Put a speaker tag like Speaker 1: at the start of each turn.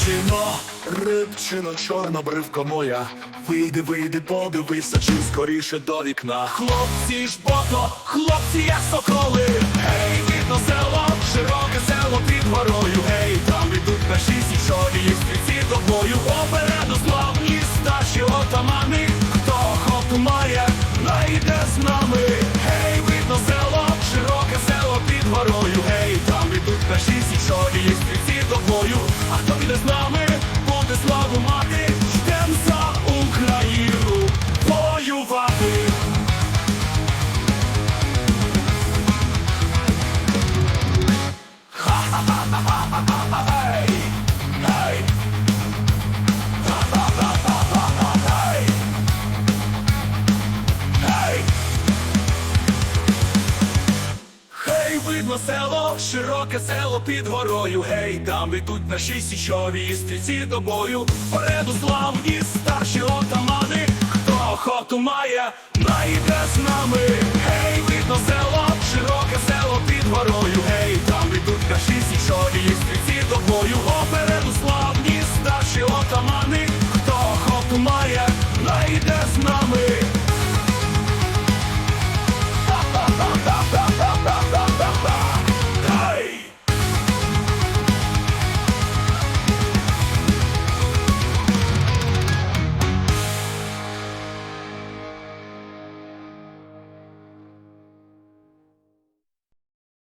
Speaker 1: Рибчино, рибчино, чорна бривка моя. Вийди, вийди, подивися, чи скоріше до вікна. Хлопці ж бото, хлопці, як соколи. з нами, буде славу мати, Ждем за Україну. Воювати. видно село, широке село під горою. Гей, там літуть наші січові стрільці до бою. Пореду славні старші отамани. Хто охоту має, найде з нами. Гей, видно село, широке село під горою.